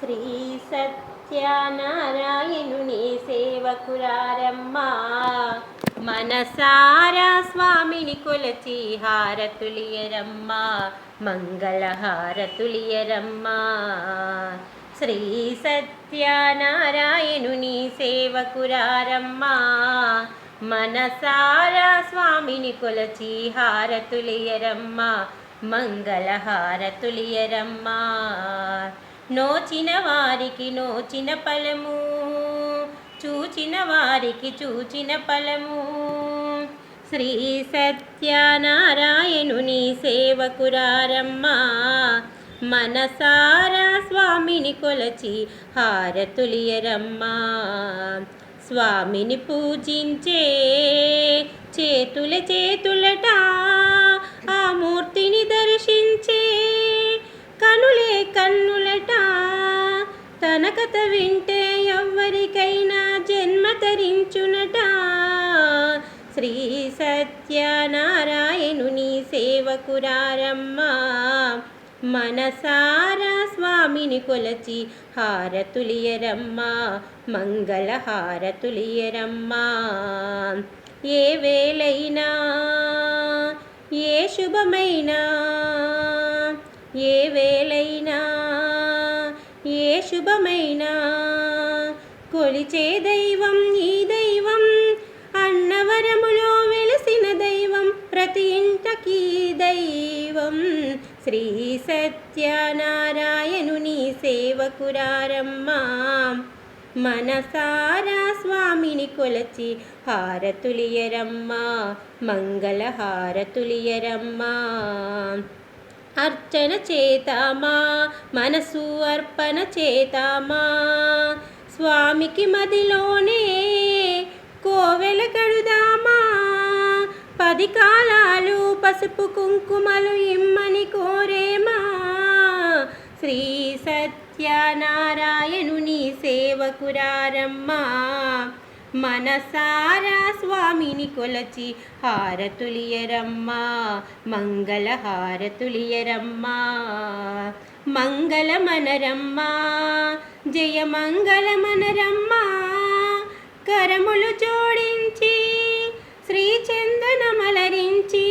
శ్రీ సత్యనారాయణుని సేవకురారమ్మా మనసారా స్వామిని కొలచి హారతులియరమ్మా. మంగళహారతులియరమ్మా. శ్రీ సత్యనారాయణుని సేవకురారమ్మా మనసారా స్వామిని కొలచి హారతులియరమ్మా. మంగళహారతులియరమ్మా. నోచిన వారికి నోచిన ఫలము చూచిన వారికి చూచిన ఫలము. శ్రీ సత్యనారాయణుని సేవకురారమ్మా మనసారా స్వామిని కొలచి హారతులియరమ్మా. స్వామిని పూజించే చేతుల చేతులట తన కథ వింటే ఎవ్వరికైనా జన్మ తరించునట శ్రీ సత్యనారాయణుని సేవకురారమ్మా మనసారా స్వామిని కొలచి హారతులియరమ్మా మంగళ హారతులియరమ్మా ఏ వేలైనా ఏ శుభమైనా ఏ వే శుభమైన. కొలిచే దైవం ఈ దైవం అన్నవరములో వెలిసిన దైవం ప్రతి ఇంటకి దైవం. శ్రీ సత్యనారాయణుని సేవకురారమ్మా. మనసారా స్వామిని కొలచి హారతులియరమ్మా మంగళ హారతులియరమ్మా అర్చన చేతామా మనసు అర్పణ చేతామా? స్వామికి మదిలోనే కోవెల కడుదామా? పది కాలాలు పసుపు కుంకుమలు ఇమ్మని కోరేమా? శ్రీ సత్యనారాయణుని సేవకురారమ్మా. మనసారా స్వామిని కొలచి హారతులియరమ్మా మంగళ హారతులియరమ్మా మంగళమనరమ్మా జయ మంగళమనరమ్మా కరములు జోడించి శ్రీ చందనమలరించి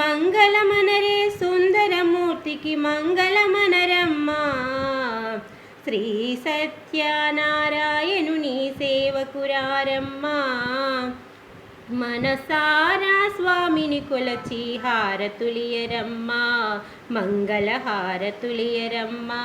మంగళమనరే సుందరమూర్తికి మంగళమనరమ్మా శ్రీ సత్యనారాయణ కురారమ్మా మనసారా స్వామిని కొలచి హారతులియరమ్మా. మంగళ హారతులియరమ్మా